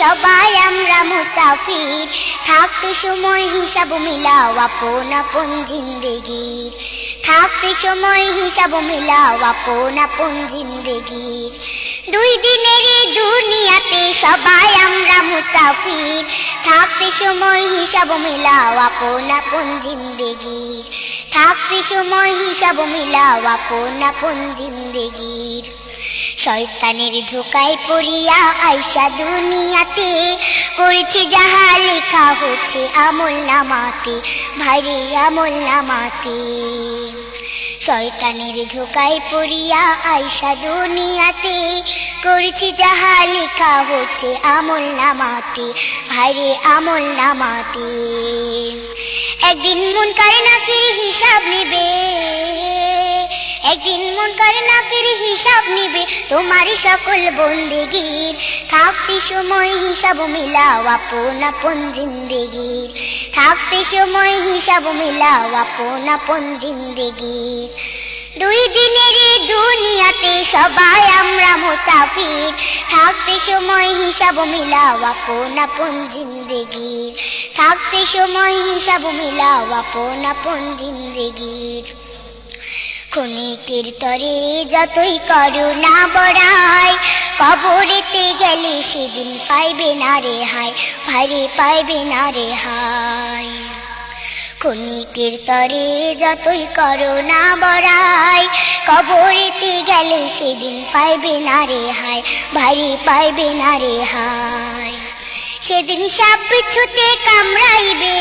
সবাই আমরা মুসাফির। থাকতে সময় হিসাব মিলাও আপন আপন জিন্দেগির। থাকতে সময় হিসাব মিলাও আপন আপন জিন্দেগির। দুই দিনের দুনিয়াতে সবাই আমরা মুসাফির। থাকতে সময় হিসাব মিলাও আপন আপন জিন্দেগির। থাকতে সময় হিসাব মিলাও আপন আপন জিন্দেগির। শয়তানের ধোকায় পড়িয়া আইসা দুনিয়াতে করেছে যাহা লেখা হচ্ছে আমল নামাতে, ভাইরে আমল নামাতে। শয়তানের ধোকায় পড়িয়া আইসা দুনিয়াতে করেছি যাহা লেখা হচ্ছে আমল নামাতে, ভাইরে আমল নামাতে। একদিন মন কারে নাকি হিসাব নিবে? একদিন মন করে নাকির হিসাব নিবে তোমার সকল বন্দেগীর। থাকতে সময় হিসাব মিলাও আপন আপন জিন্দেগির। থাকতে সময় হিসাব মিলাও আপন আপন জিন্দেগির। দুই দিনের দুনিয়াতে সবাই আমরা মুসাফির। থাকতে সময় হিসাব মিলাও আপন আপন জিন্দেগির। থাকতে সময় হিসাব মিলাও আপন আপন জিন্দেগির। ক্ষণিকের তরে যতই করো না বড়াই, কবরেতে গেলে সেদিন পাইবে না রে হায় ভাইরে পাইবে না রে হায়। ক্ষণিকের তরে যতই করো না বড়াই, কবরেতে গেলে সেদিন পাইবে না রে হায় ভাইরে পাইবে না রে হায়। সেদিন সাপ পিছুতে কামড়াইবে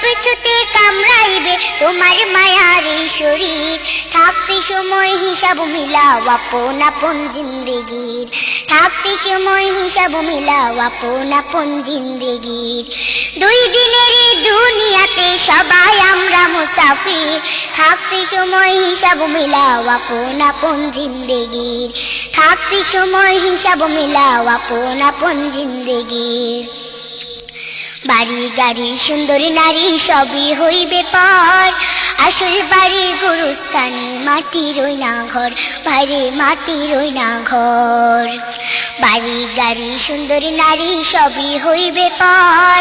পিছুতে কামড়াইবে তোমার মায়ার শরীর। থাকতে সময় হিসাব মিলাও আপন আপন জিন্দেগির। থাকতে সময় হিসাব মিলাও আপন আপন জিন্দেগির। দুই দিনের দুনিয়াতে সবাই আমরা মুসাফির। থাকতে সময় হিসাব মিলাও আপন আপন জিন্দেগির। থাকতে সময় হিসাব মিলাও আপন আপন জিন্দেগির। বাড়ি গাড়ি, সুন্দর নারী সবই হইবে পর। আসল বাড়ি গুরুস্থানে, মাটি রই না ঘর, বাইরে মাটি রই না ঘর। বাড়ি গাড়ি, সুন্দর নারী সবই হইবে পর।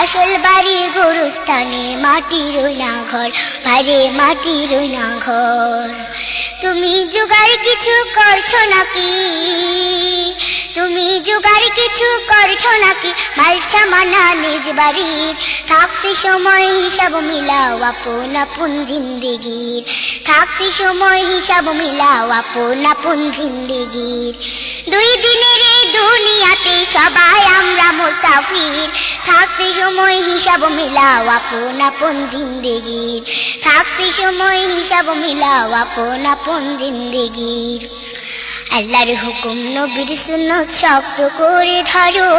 আসল বাড়ি গুরুস্থানে, মাটি রই না ঘর, বাইরে মাটি রই না ঘর। তুমি জোগাড় কিছু করছ নাকি? তুমি জোগাড় কিছু করছ নাকি? মালছা মানা নিজ বাড়ির। থাকতে সময় হিসাব মিলাও আপন আপন জিন্দেগির। থাকতে সময় হিসাব মিলাও আপন আপন জিন্দেগির। দুই দিনের এই দুনিয়াতে সবাই আমরা মুসাফির। থাকতে সময় হিসাব মিলাও আপন আপন জিন্দেগির। থাকতে সময় হিসাব মিলাও আপন আপন জিন্দেগির। আল্লাহর হুকুম নবীর সুন্নত শক্ত করে ধরো।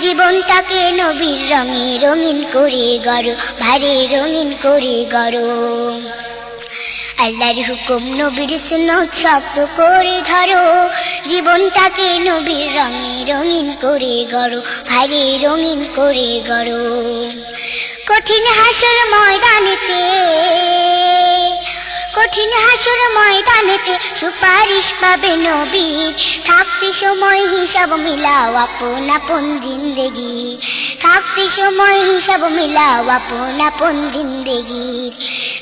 জীবনটাকে নবীর রঙে রঙিন করে গড়ো, ভারে রঙিন করে গড়ো। আল্লাহর হুকুম নবীর সুন্নত শক্ত করে ধরো। জীবনটাকে নবীর রঙে রঙিন করে গড়ো, ভারে রঙিন করে গড়ো। কঠিন হাসর ময়দানেতে কঠিন হাসর ময়দানেতে সুপারিশ পাবে নবীর। থাকতে সময় হিসাব মিলাও আপন আপন জিন্দেগি। থাকতে সময় হিসাব মিলাও আপন আপন জিন্দেগির।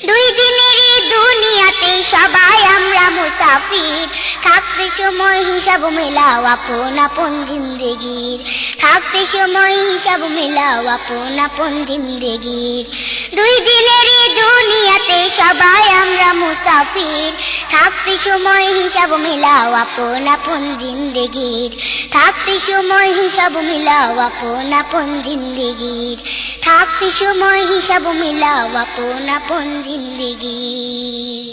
দুই দিনের দুনিয়াতে সবাই আমরা মুসাফির। থাকতে সময় হিসাব মেলাও আপন আপন জিন্দেগির। থাকতে সময় হিসাব মেলাও আপন আপন জিন্দেগির। দুই দিনের দুনিয়াতে সবাই মুসাফির। থাকতে সময় হিসাব মিলাও আপন আপন জিন্দিগির। থাকতে সময় হিসাব মিলাও আপন আপন জিন্দিগির। থাকতে সময় হিসাব মিলাও আপন আপন জিন্দেগির।